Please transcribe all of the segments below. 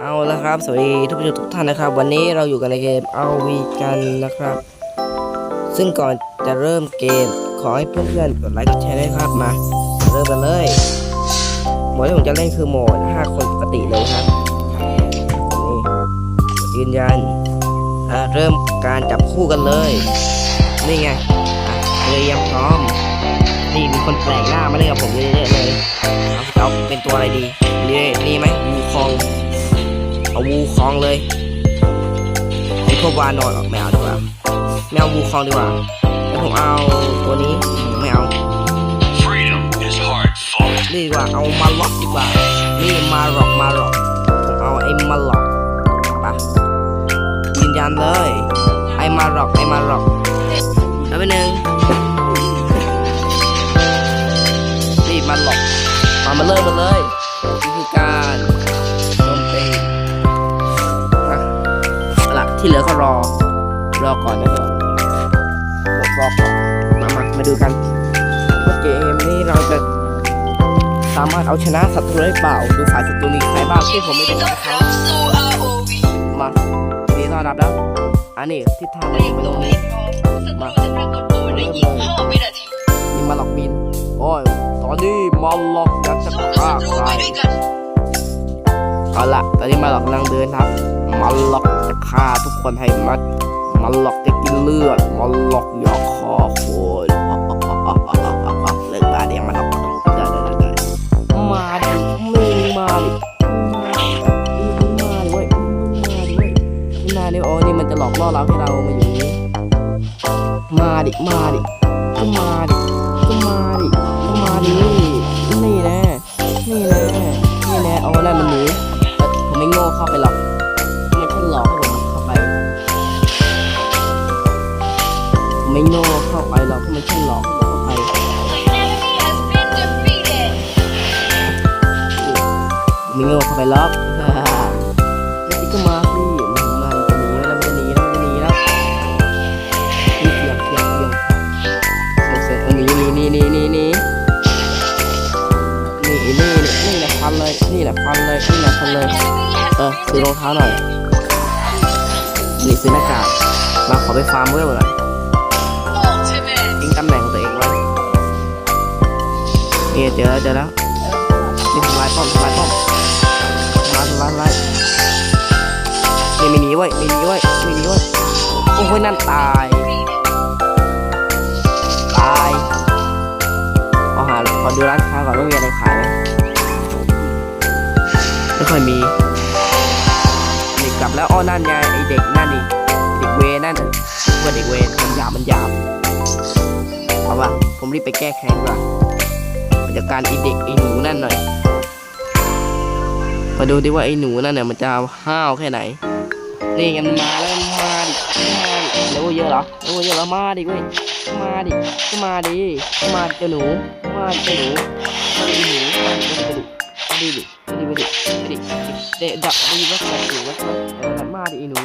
เอาละครับ สวัสดีทุกผู้ชมทุกท่านนะครับ วันนี้เราอยู่กันในเกมเอาวีกันนะครับ ซึ่งก่อนจะเริ่มเกมขอให้เพื่อนๆกดไลค์กดแชร์ด้วยครับมา เริ่มกันเลยโหมดที่ผมจะเล่นคือโหมด 5 คนปกติเลยครับนี่ยืนยันอะเริ่มการจับคู่กันเลย นี่ไงเตรียมพร้อม นี่มีคนแปลกหน้ามาเล่นกับผมเยอะๆเลยเอาเอาเป็นตัวอะไรดีนี่นี่ไหมวูคอง วูคองเลยไอ้พวกวานอนออกไม่เอาดีกว่าไม่เอาวูคองดีกว่าแล้วผมเอาตัวนี้ไม่เอา Freedom is hard fought. นี่ดีกว่าเอามาล็อกดีกว่านี่มาล็อกมาล็อกผมเอาไอ้มาล็อกปะยืนยันเลยไอ้มาล็อกไอ้มาล็อกแล้วไปหนึ่งนี่มาล็อกมามาเลยมาเลย ที่เหลือก็รอ รอก่อนนะเดี๋ยวรอก่อนมามามาดูกันว่าเกมนี้เราจะสามารถเอาชนะศัตรูได้เปล่า ดูฝ่ายศัตรูมีใครบ้างที่ผมไม่รู้นะครัมาทีนี้ต้อนรับแล้ว อันนี้ทิศทางเราไปตรงนี้นี่มาหลอกบิน โอ้ย ตอนนี้มาหลอกอยากจะฆ่าใครเอาละตอนนี้มาหลอกกำลังเดินครับ มาหลอกจะฆ่าทุกคนให้มัดมาหลอกจะกินเลือดมาหลอกยากฆ่าคนเลิกบ้าเดี๋ยวมาหลอกได้ได้ได้ได้มาดิมึงมาดิมาดิเว้ยมาดิเว้ยมึงมาดิโอ้นี่มันจะหลอกล่อเราให้เรามาอยู่นี้มาดิมาดิก็มาดิก็มา ไปหรอกมันแค่หลอกให้ผมเข้าไปมีโง่เข้าไปล็อกแล้วอีกก็มาสิมันมันจะหนีแล้วมันจะหนีแล้วมันจะหนีแล้วนี่เสียงเสียงเสียงเสียงเสียงหนีหนีหนีหนีหนีหนีนี่นี่นี่แหละพันเลยนี่แหละพันเลยนี่แหละพันเลยเออซื้อรองเท้าหน่อยนี่ซื้อหน้ากากมาขอไปฟาร์มเวลหน่อย นี่เจอแล้วเจอแล้วนี่ทำลายป้อมทำลายป้อมทำลายทำลายทำลายนี่ไม่หนีเว้ยไม่หนีเว้ยไม่หนีเว้ยโอ้ยนั่นตายตายเอาหาขอดูร้านค้าก่อนว่ามีอะไรขายไหมไม่ค่อยมีนี่กลับแล้วอ้อนั่นไงไอเด็กนั่นนี่เด็กเวนั่นน่ะว่าเด็กเวมันหยาบมันหยาบเอาวะผมรีบไปแก้แค้นกว่า จัดการไอเด็กไอหนูนั่นหน่อย มาดูดิว่าไอหนูนั่นเนี่ยมันจะห้าวแค่ไหน นี่มันมาแล้วมาดิมาดิเร็วเยอะเหรอเร็วเยอะแล้วมาดิเว้ย มาดิก็มาดิมาดิเจ้าหนู มาดิเจ้าหนูมาดิหนูมาดิมาดิมาดิมาดิมาดิมาดิเด็กดักดีว่าใครอยู่ว่าใครมาดิไอหนู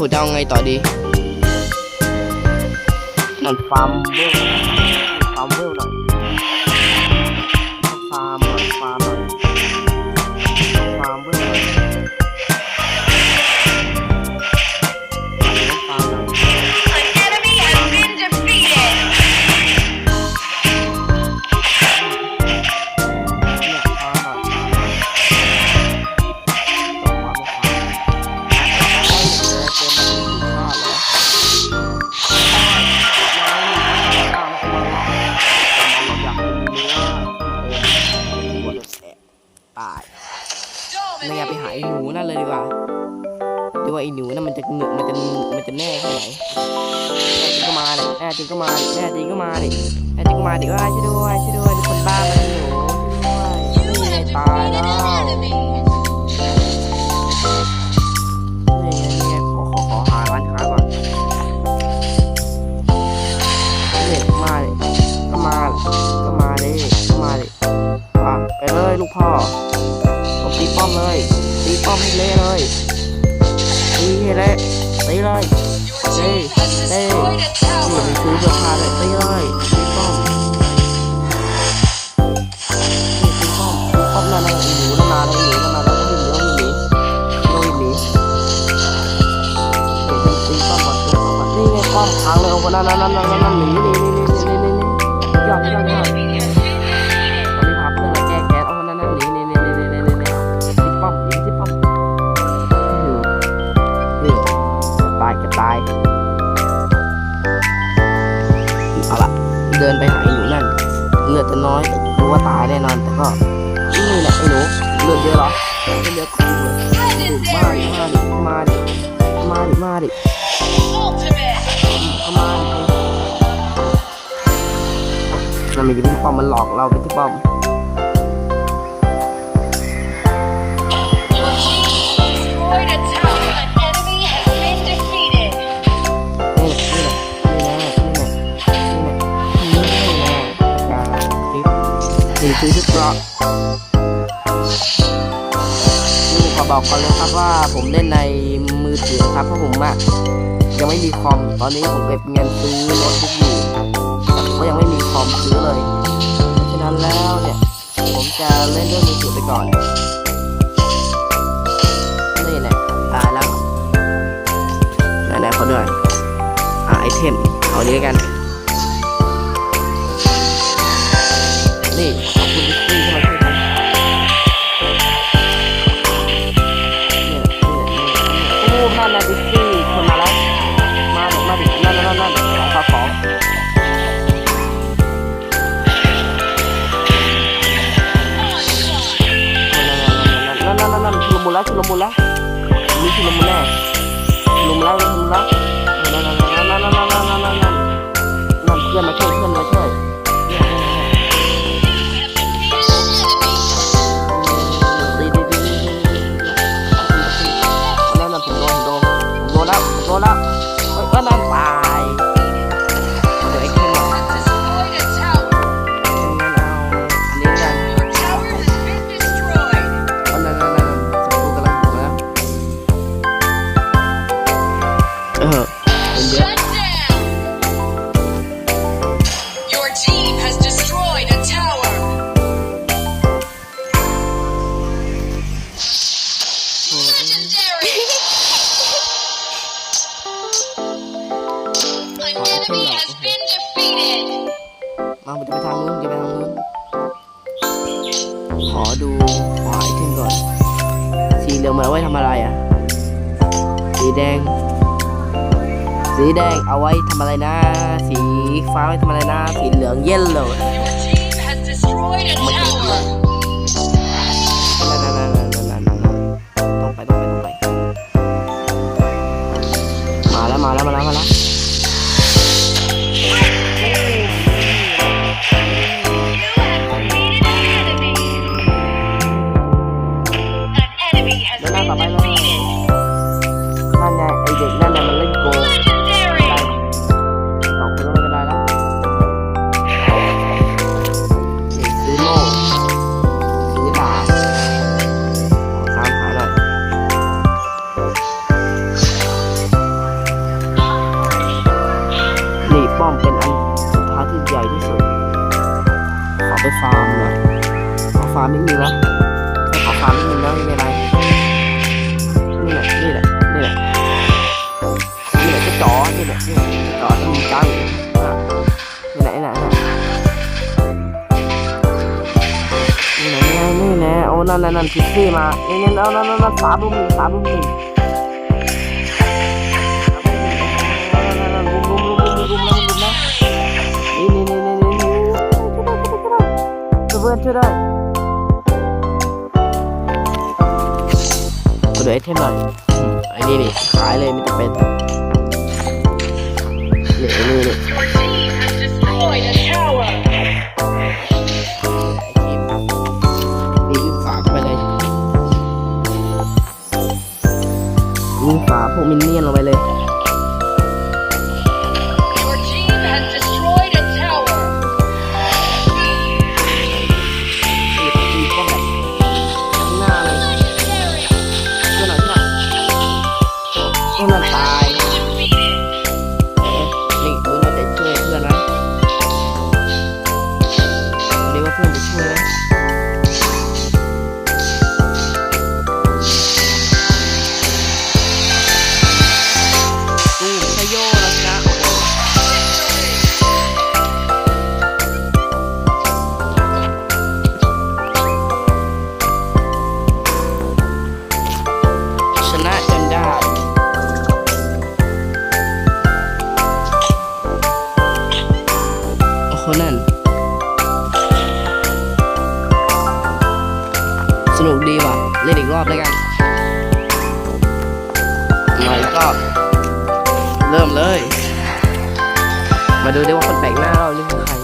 ผมจะผมจะเอาไงต่อดีนั่นฟาร์มเวลฟาร์มเวลหน่อย เดินไปหาไอ้หนูนั่น เลือดจะน้อยรู้ว่าตายแน่นอน แต่ก็นี่แหละไอ้หนูเลือดเยอะหรอเลือดเยอะกูเลยมาดิมาดิมาดิมาดิมาดิเข้ามาดิมันมีที่ป้อมมันหลอกเราไปที่ป้อม นี่คือชุดเกราะนี่ขอบอกก่อนเลยครับว่าผมเล่นในมือถือครับเพราะผมอะยังไม่มีคอมตอนนี้ผมเก็บเงินซื้อโน้ตบุ๊กอยู่แต่ผมก็ยังไม่มีคอมซื้อเลยเพราะฉะนั้นแล้วเนี่ยผมจะเล่นเรื่องมือถือไปก่อนนี่แหละตายแล้วไหนๆเขาด้วยอ่าไอเทมเอานี้กัน นี่ขอบคุณดิสนีย์ที่มาช่วยกันเนี่ยเนี่ยเนี่ยโอ้นั่นนะดิสนีย์คนมาแล้วมามาดินั่นนั่นนั่นนั่นของฝากของนั่นนั่นนั่นนั่นชุลมุนแล้วชุลมุนแล้วมีชุลมุนแน่ชุลมุนแล้วชุลมุนแล้ว An enemy has been defeated. มาผมจะไปทางนู้นจะไปทางนู้น ขอดูขอไอเทมก่อน สีเหลืองมันเอาไว้ทำอะไรอะ สีแดง สีแดงเอาไว้ทำอะไรนะ สีฟ้าไว้ทำอะไรนะ สีเหลืองเยลโล่ Your team has destroyed a tower. นั่นนั่นนั่นนั่นนั่นนั่นต้องไปต้องไปต้องไปมาแล้วมาแล้วมาแล้วมาแล้ว สิบสี่มาเนี่ยนั่นนั่นนั่นสามรุ่มหนึ่งสามรุ่มหนึ่งเพื่อนช่วยด้วยกูเดี๋ยวไอเทมหน่อยไอ้นี่นี่ขายเลยไม่จำเป็นนี่นี่นี่ โอ้นั่ มาอีกรอบเริ่มเลย มาดูดิว่าคนแปลกหน้าเรานี่คือใคร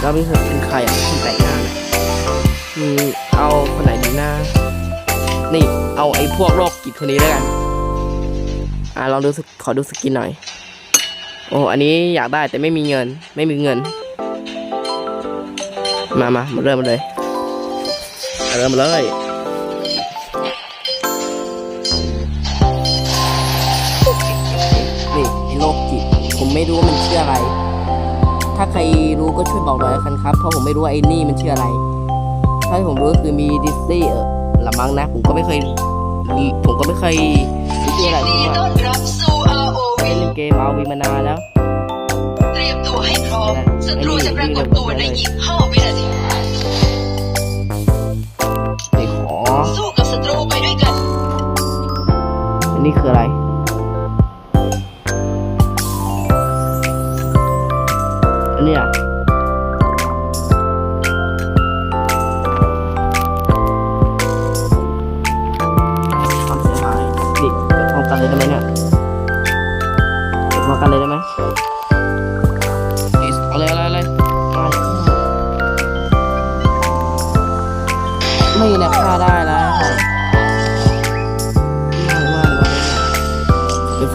เราไม่เคยเป็นใครอะคนแปลกหน้าเนี่ยอืมเอาคนไหนดีหน้า นี่ เอาไอ้พวกโรคจิตคนนี้แล้วกัน อ่าลองดูขอดูสกินหน่อย โอ้อันนี้อยากได้แต่ไม่มีเงิน ไม่มีเงิน มามามาเริ่มเลย เริ่มเลย ไม่รู้ว่ามันชื่ออะไร ถ้าใครรู้ก็ช่วยบอกหน่อยละกันครับ เพราะผมไม่รู้ว่าไอ้นี่มันชื่ออะไร ถ้าที่ผมรู้ก็คือมีดิสตี้เออละมั้งนะ ผมก็ไม่เคยมีผมก็ไม่เคยรู้ชื่ออะไรผมยินดีว่าต้อนรับสู่ ROV เล่นเกมเอาวีมานานแล้วเตรียมตัวให้พร้อมศัตรูจะปรากฏตัวในอีก5วินาทีไปขอสู้กับศัตรูไปด้วยกัน อันนี้คืออะไร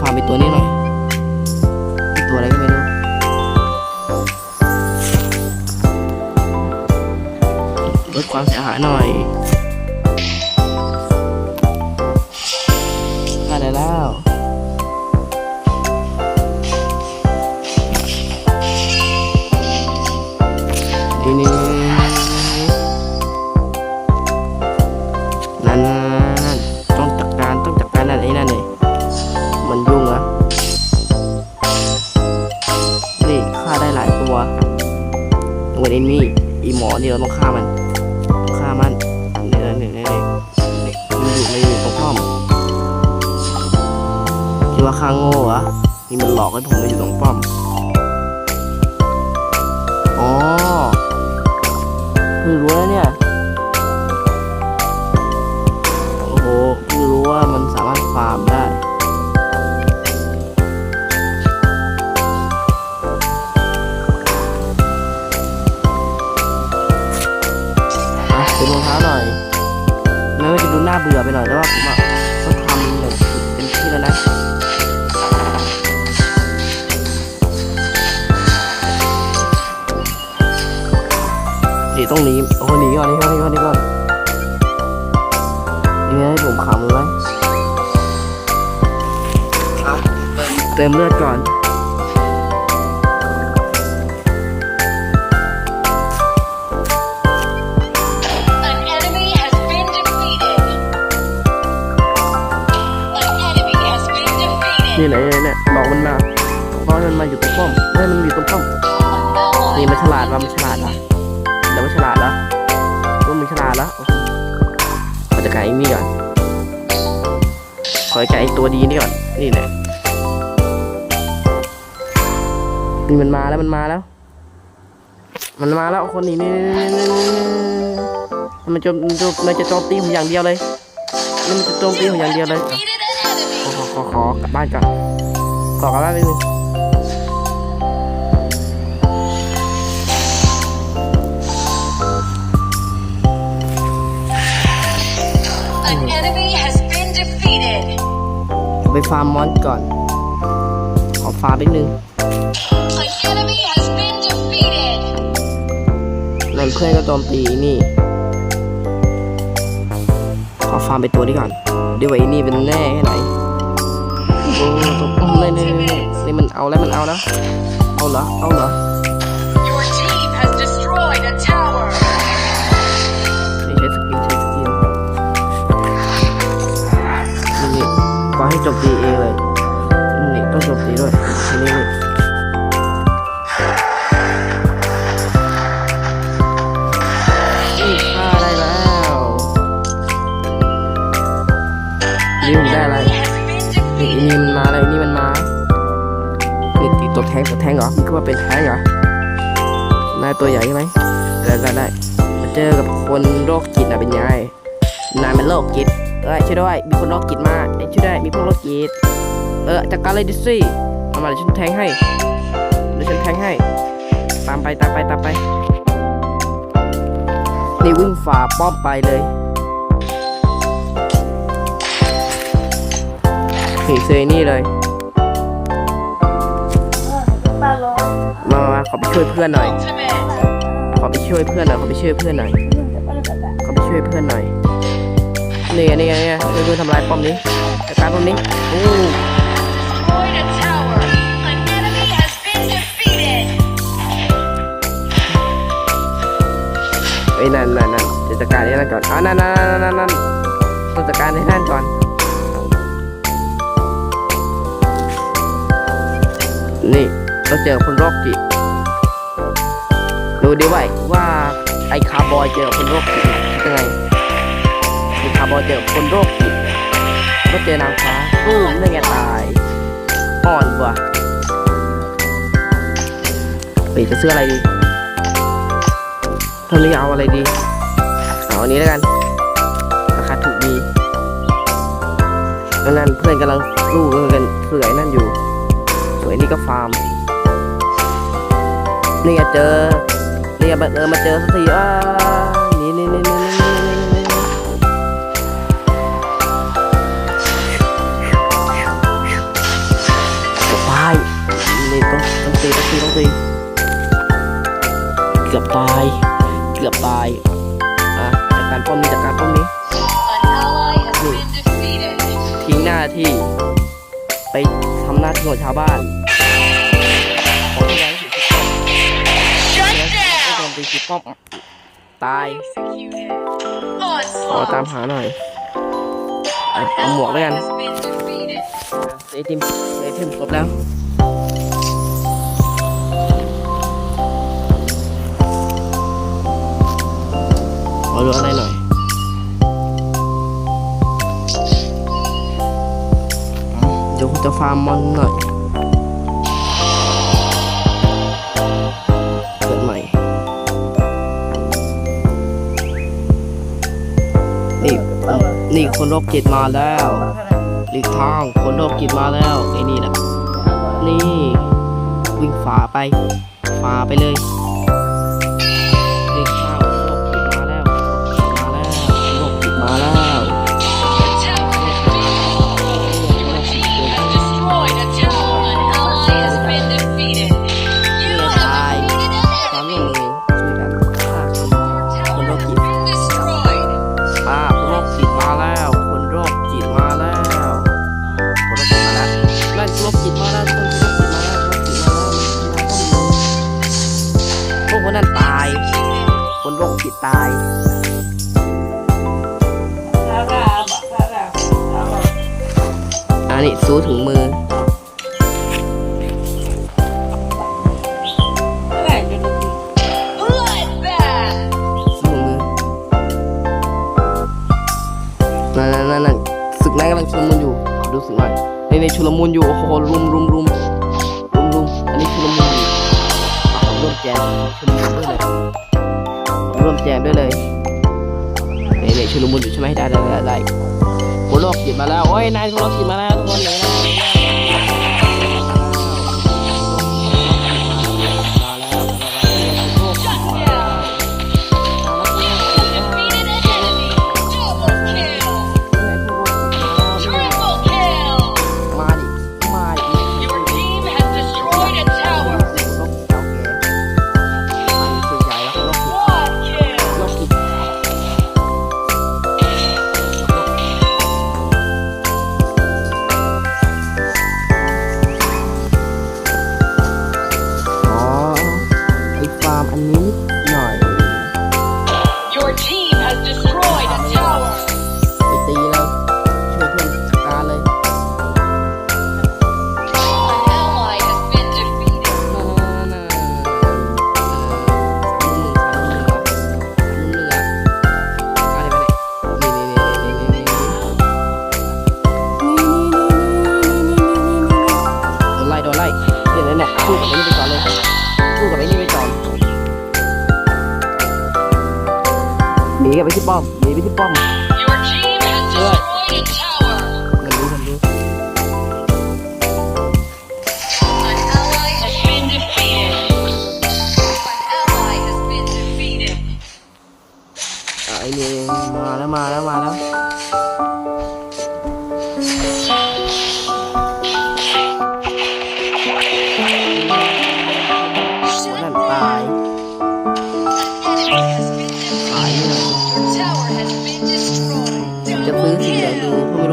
ฟาร์มไปตัวนี้หน่อยตัวอะไรก็ไม่รู้ลดความเสียหายหน่อย ว่าข้างโง่เหรอนี่มันหลอกให้ผมมาอยู่ตรงป้อม อ๋อเพิ่งรู้แล้วเนี่ย โอ้โหเพิ่งรู้ว่ามันสามารถฟาร์มได้อะเป็นรองเท้าหน่อยแม้ว่าจะดูน่าเบื่อไปหน่อยแต่ว่าผมอะ ต้องหนีโอ้โหหนีก่อนหนีก่อนหนีก่อนหนีก่อนยังไงให้ผมขำเลยไหมอะเติมเลือดก่อน An enemy has been defeated. An enemy has been นี่ defeated. ไหนไหนเนี่ยบอกมันมาเพราะมันมาอยู่ตรงป้อมเฮ้ยมันอยู่ตรงป้อมนี่มันฉลาดว่ะมันฉลาดว่ะ แล้วโอเคขอจัดการไอ้นี่ก่อนขอจัดการไอ้ตัวดีนี่ก่อนนี่แหละนี่มันมาแล้วมันมาแล้ว มันมาแล้วคนนี้นี่นี่มันจะมันจะโจมตีผมอย่างเดียวเลยมันจะโจมตีผมอย่างเดียวเลยขอขอขอกลับบ้านก่อนขอกลับบ้านไปหนึ่ง An enemy has been defeated. ไปฟาร์มมอนก่อน ขอฟาร์มนิดนึง An enemy has been defeated. นั่นเพื่อนก็โจมตีนี่ ขอฟาร์มไปตัวนี้ก่อนดูว่าไอ้นี่เป็นแน่แค่ไหนโอ้ตัวนี่นี่นี่นี่นี่มันเอาแล้วมันเอานะ เอาเหรอ เอาเหรอ จมตีเองเลยนี่ต้องจมตีด้วยนี่นี่นี่ฆ่าได้แล้วนี่ผมได้อะไรนี่นี่มันมาอะไรนี่มันมานี่ตีตัวแทงตัวแทงเหรอมันก็ว่าเป็นแทงเหรอนายตัวใหญ่ใช่ไหมได้ได้ได้มาเจอกับคนโรคจิตนะเป็นไงนายเป็นโรคจิต เอ้ยช่วยด้วยมีคนโรคจิตมาเอ้ยช่วยด้วยมีพวกโรคจิตเออจัดการเลยดิซี่เอามาเดี๋ยวฉันแทงให้เดี๋ยวฉันแทงให้ ตามไปตามไปตามไปนี่วิ่งฝ่าป้อมไปเลยนี่เซนี่เลยมามาขอไปช่วยเพื่อนหน่อย ขอไปช่วยเพื่อนหน่อยขอไปช่วยเพื่อนหน่อยขอไปช่วยเพื่อนหน่อย นี่ไงนี่ไงนี่ไงเพื่อนทำลายป้อมนี้จัดการป้อมนี้โอ้ Destroyed a tower. An enemy has been defeated. เอ้ยนั่นนั่นนั่นจัดการไอ้นั่นก่อนอ่านั่นนั่นนั่นนั่นนั่นต้องจัดการไอ้นั่นก่อนนี่เราเจอคนโรคจิตดูดิว่าว่าไอ้คาร์บอยเจอคนโรคจิตยังไง ไอ้คาร์บอเจอคนโรคจิตก็เจอนางฟ้าตู้มได้ไงตาย อ่อนว่าเฮ้ยจะซื้ออะไรดีตอนนี้เอาอะไรดี เอาอันนี้แล้วกัน ราคาถูกดีนั่นเพื่อนกำลังสู้กันเสือไอ้นั่นอยู่ สวยนี่ก็ฟาร์ม นี่เจอ นี่บังเออมาเจอสักทีอ่า เกือบตาย เกือบตายอะจัดการป้อมนี้จัดการป้อมนี้ An ally has been defeated. ทิ้งหน้าที่ ไปทำหน้าที่ของชาวบ้านขอที่ร้านสิ Shut ไม่โจ down. มตีคิดป้อมตายขอตามหาหน่อยเอาหมวกแล้วกันไอติมไอติมครบแล้ว ขอดูอะไรหน่อย เดี๋ยวจะฟาร์มมอนหน่อยเกิดใหม่นี่นี่คนโรคจิตมาแล้วหลีกทางคนโรคจิตมาแล้วไอ้นี่แหละนี่วิ่งฝาไปฝาไปเลย ตาย อันนี้สู้ถึงมือ Bloodbath. สู้ถึงมือ นั่นนั่นนั่นศึกนั้นกำลังชุลมุนอยู่ขอดูสึกหน่อยนี่นี่ชุลมุนอยู่ nice velocity man.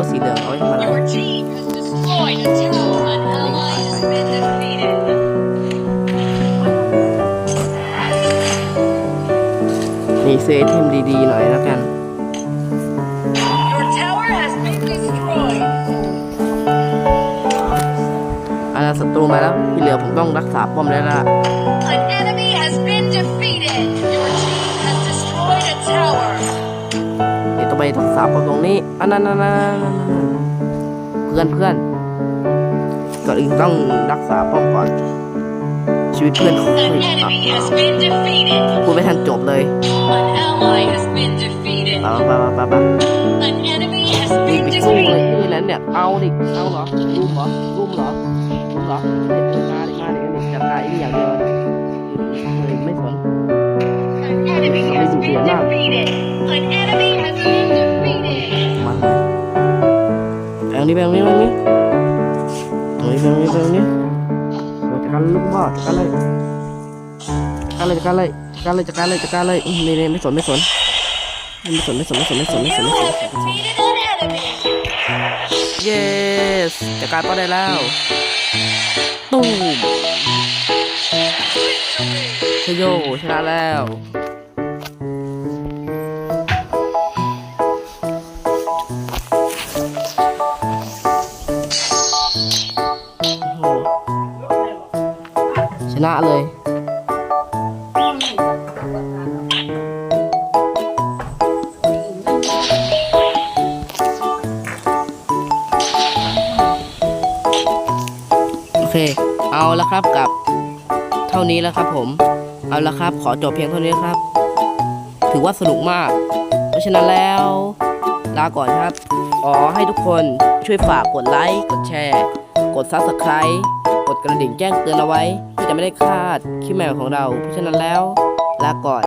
ดู kill. เพราะไม่รู้สีเหลืองเอาไว้ทำอะไรนี่ซื้อไอเทมดีๆหน่อยแล้วกัน Your tower has been destroyed. อาศัตรูมาแล้วที่เหลือผมต้องรักษาป้อมแล้วล่ะ เดี๋ยวต้องไปรักษาป้อมตรงนี้อันนั้นเพื่อนเพื่อนก่อนอื่นต้องรักษาป้อมก่อน ชีวิตเพื่อน An คุย enemy has been defeated. พูดไม่ทันจบเลย An ally has been defeated. ไปไปไปไปะปะนี่ไปสู้เลย defeated. ที่นั้นเนี่ยเอาดิเอาเหรอรุมเหรอรุมเหรอรุมเหรอเด็ดมาดิมาดิมาดิจัดการไอ้นี่อย่างเดียวเลยไม่สน An enemy has been defeated. An enemy has been แบงนี้แบงนี้แบงนี้ตรงนี้แบงนี้แบงนี้เราจัดการลูกพ่อจัดการเลยจัดการเลยจัดการเลยจัดการเลยจัดการเลยจัดการเลยอืมนี่นี่ไม่สนไม่สนไม่สนไม่สนไม่สนไม่สนไม่สน You ไม่สน have defeated an enemy. yes จัดการป้อได้แล้วตูมชโยชนะแล้ว นี้แล้วครับผม เอาละครับ ขอจบเพียงเท่านี้ครับ ถือว่าสนุกมาก เพราะฉะนั้นแล้ว ลาก่อนครับ อ๋อให้ทุกคนช่วยฝากกดไลค์ กดแชร์ กดซับสไคร b ์กดกระดิ่งแจ้งเตือนเอาไว้ เพื่อจะไม่ได้พลาดคลิปใหม่ของเรา เพราะฉะนั้นแล้ว ลาก่อน